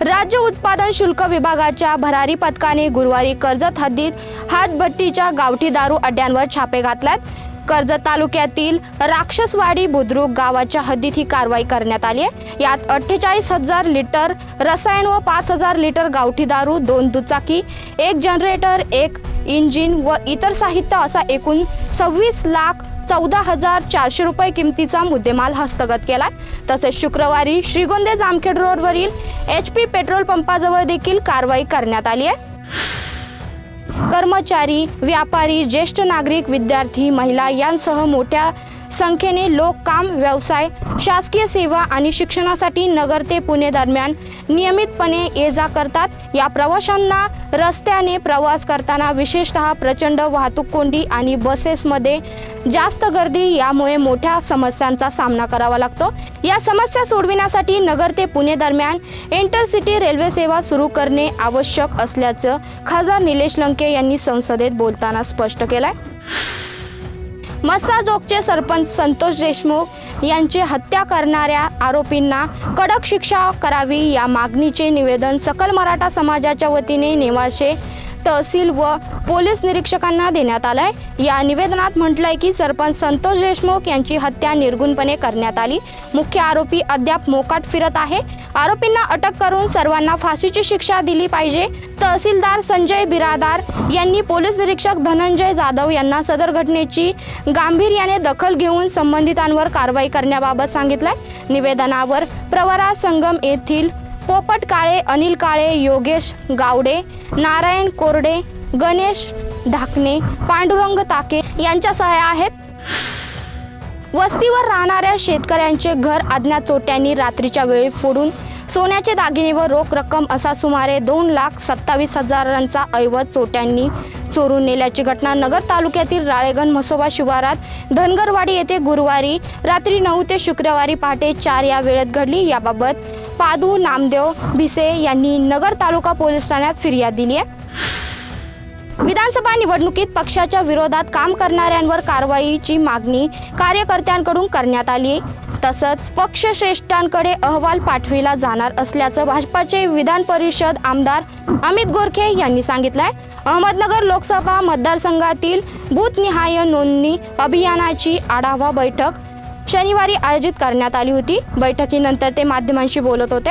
राज्य उत्पादन शुल्क विभागाच्या भरारी पथकाने गुरुवारी कर्जत हद्दीत हातभट्टीच्या गावठी दारू अड्ड्यांवर छापे घातल्यात. कर्जत तालुक्यातील राक्षसवाडी बुद्रुक गावाच्या हद्दीत ही कारवाई करण्यात आली आहे. यात अठ्ठेचाळीस हजार लिटर रसायन व पाच हजार लिटर गावठी दारू दोन दुचाकी एक जनरेटर एक इंजिन व इतर साहित्य असा एकूण सव्वीस लाख चौदा हजार चारशे रुपये किमतीचा मुद्देमाल हस्तगत केलाय. तसेच शुक्रवारी श्रीगोंदे जामखेड रोडवरील एच पी पेट्रोल पंपाजवळ देखील कारवाई करण्यात आली आहे. कर्मचारी व्यापारी ज्येष्ठ नागरिक विद्यार्थी महिला यांसह मोठ्या संख्येने लोक काम व्यवसाय शासकीय सेवा आणि शिक्षणासाठी नगर ते पुणे दरम्यान नियमितपणे ये जा करतात. या प्रवाशांना रस्त्याने प्रवास करताना विशेषतः प्रचंड वाहतूक कोंडी आणि बसेसमध्ये जास्त गर्दी यामुळे मोठ्या समस्यांचा सामना करावा लागतो. या समस्या सोडविण्यासाठी नगर ते पुणे दरम्यान इंटरसिटी रेल्वे सेवा सुरू करणे आवश्यक असल्याचं खासदार निलेश लंके यांनी संसदेत बोलताना स्पष्ट केलंय. मस्साजोगचे सरपंच संतोष देशमुख यांची हत्या करणाऱ्या आरोपींना कडक शिक्षा करावी या मागणीचे निवेदन सकल मराठा समाजाच्या वतीने नेवाशे तहसील व पोलीस निरीक्षकांना देण्यात आलाय. या निवेदनात म्हटलंय की सरपंच संतोष देशमुख यांची हत्या निर्गुणपणे करण्यात आली. मुख्य आरोपी अद्याप मोकाट फिरत आहे. आरोपींना अटक करून सर्वांना फाशीची शिक्षा दिली पाहिजे. तहसीलदार संजय बिरादार यांनी पोलीस निरीक्षक धनंजय जाधव यांना सदर घटनेची गांभीर्याने दखल घेऊन संबंधितांवर कारवाई करण्याबाबत सांगितलंय. निवेदनावर प्रवरा संगम येथील पोपट काळे अनिल काळे योगेश गावडे नारायण कोरडे गणेश ढाकणे पांडुरंग ताके यांच्या सहाय्या आहेत. वस्तीवर राहणाऱ्या शेतकऱ्यांचे घर अज्ञात चोट्यांनी रात्रीच्या वेळी फोडून सोन्याचे दागिने व रोख रक्कम असा सुमारे दोन लाख सत्तावीस हजारांचा ऐवज चोट्यांनी चोरून नेल्याची घटना नगर तालुक्यातील राळेगण म्हसोबा शिवारात धनगरवाडी येथे गुरुवारी रात्री नऊ ते शुक्रवारी पहाटे चार या वेळेत घडली. याबाबत पादू नामदेव भिसे यांनी नगर तालुका पोलीस ठाण्यात फिर्याद दिली आहे. विधानसभा निवडणुकीत पक्षाच्या विरोधात काम करणाऱ्यांवर कारवाईची मागणी कार्यकर्त्यांकडून करण्यात आली तसंच पक्षश्रेष्ठांकडे अहवाल पाठविला जाणार असल्याचं भाजपाचे विधान परिषद आमदार अमित गोरखे यांनी सांगितलंय. अहमदनगर लोकसभा मतदारसंघातील बूथनिहाय नोंदणी अभियानाची आढावा बैठक शनिवारी आयोजित करण्यात आली होती. बैठकीनंतर ते माध्यमांशी बोलत होते.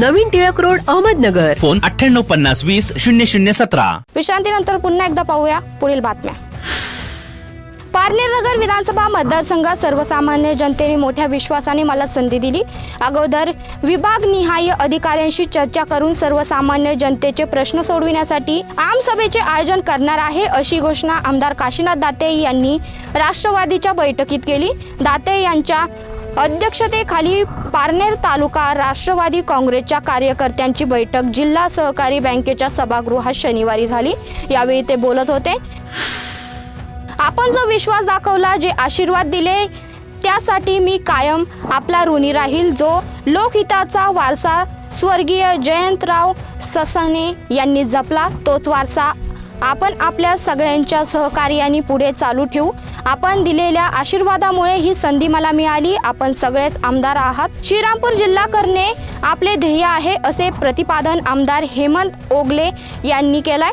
नवीन टिळक रोड अहमदनगर. फोन अठ्ठ्याण्णव पन्नास वीस शून्य शून्य सतरा. विश्रांतीनंतर पुन्हा एकदा पाहूया पुढील बातम्या. पारनेर नगर विधानसभा मतदारसंघात सर्वसामान्य जनतेने मोठ्या विश्वासाने मला संधी दिली. अगोदर विभागनिहाय अधिकाऱ्यांशी चर्चा करून सर्वसामान्य जनतेचे प्रश्न सोडविण्यासाठी आमसभेचे आयोजन करणार आहे अशी घोषणा आमदार काशीनाथ दाते यांनी राष्ट्रवादीच्या बैठकीत केली. दाते यांच्या अध्यक्षतेखाली पारनेर तालुका राष्ट्रवादी काँग्रेसच्या कार्यकर्त्यांची बैठक. जिल्हा सहकारी बँकेच्या सभागृहात शनिवारी झाली. यावेळी ते बोलत होते. आपण जो विश्वास दाखवला जे आशीर्वाद दिले त्यासाठी मी कायम आपला ऋणी राहील जो लोकहिताचा वारसा स्वर्गीय जयंतराव ससने यांनी जपला. तोच वारसा आपण आपल्या सगळ्यांच्या सहकार्याने पुढे चालू ठेवू. आपण दिलेल्या आशीर्वादामुळे ही संधी मला मिळाली. आपण सगळेच आमदार आहात. श्रीरामपूर जिल्हा करणे आपले ध्येय आहे असे प्रतिपादन आमदार हेमंत ओगले यांनी केलंय.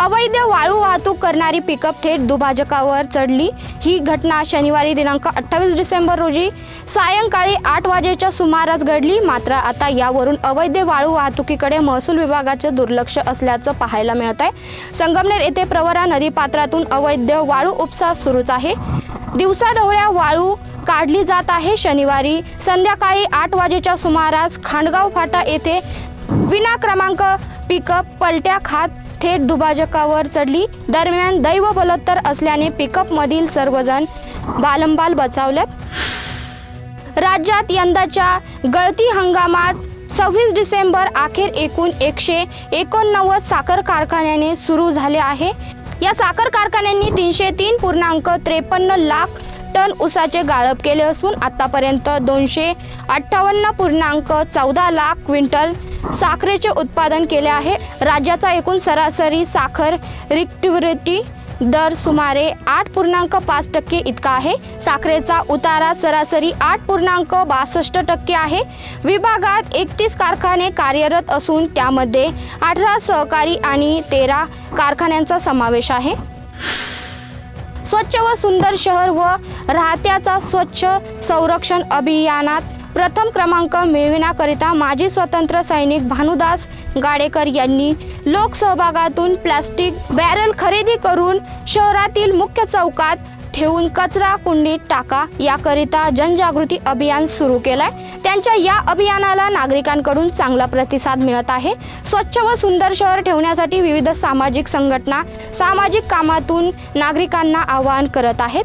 अवैध वाळू वाहतूक करणारी पिकअप थेट दुभाजकावर चढली. ही घटना शनिवारी दिनांक अठ्ठावीस डिसेंबर रोजी सायंकाळी आठ वाजेच्या सुमारास घडली. मात्र आता यावरून अवैध वाळू वाहतुकीकडे महसूल विभागाचे दुर्लक्ष असल्याचं पाहायला मिळत आहे संगमनेर येथे प्रवरा नदीपात्रातून अवैध वाळू उपसा सुरूच आहे. दिवसाढवळ्या वाळू काढली जात आहे. शनिवारी संध्याकाळी आठ वाजेच्या सुमारास खांडगाव फाटा येथे विना क्रमांक पिकअप पलट्या खात थेट दुभाजकावर चढली. दरम्यान दैव बलोत्तर असल्याने पिकअपमधील सर्वजण बालंबाल बचावल्यात राज्यात यंदाच्या गळती हंगामात सव्वीस डिसेंबर अखेर एकूण एकशे एकोणनव्वद साखर कारखान्याने सुरू झाले आहे. या साखर कारखान्यांनी तीनशे तीन पूर्णांक त्रेपन्न लाख टन ऊसाचे गाळप केले असून आतापर्यंत दोनशे अठ्ठावन्न पूर्णांक चौदा लाख क्विंटल साखरेचे उत्पादन केले आहे. राज्याचा एकूण सरासरी साखर रिक्टिव्हिटी दर सुमारे आठ पूर्णांक पाच टक्के इतका आहे. साखरेचा उतारा सरासरी आठ पूर्णांक बासष्ट टक्के आहे. विभागात एकतीस कारखाने कार्यरत असून त्यामध्ये अठरा सहकारी आणि तेरा कारखान्यांचा समावेश आहे. स्वच्छ व सुंदर शहर व राहत्याचा स्वच्छ संरक्षण अभियानात प्रथम क्रमांक मिळविण्याकरिता माजी स्वतंत्र सैनिक भानुदास गाडेकर यांनी लोकसहभागातून प्लास्टिक बॅरल खरेदी करून शहरातील मुख्य चौकात ठेवून कचरा कुंडीत टाका. याकरिता जनजागृती अभियान सुरू केलंय. त्यांच्या या अभियानाला नागरिकांकडून चांगला प्रतिसाद मिळत आहे. स्वच्छ व सुंदर शहर ठेवण्यासाठी विविध सामाजिक संघटना सामाजिक कामातून नागरिकांना आवाहन करत आहेत.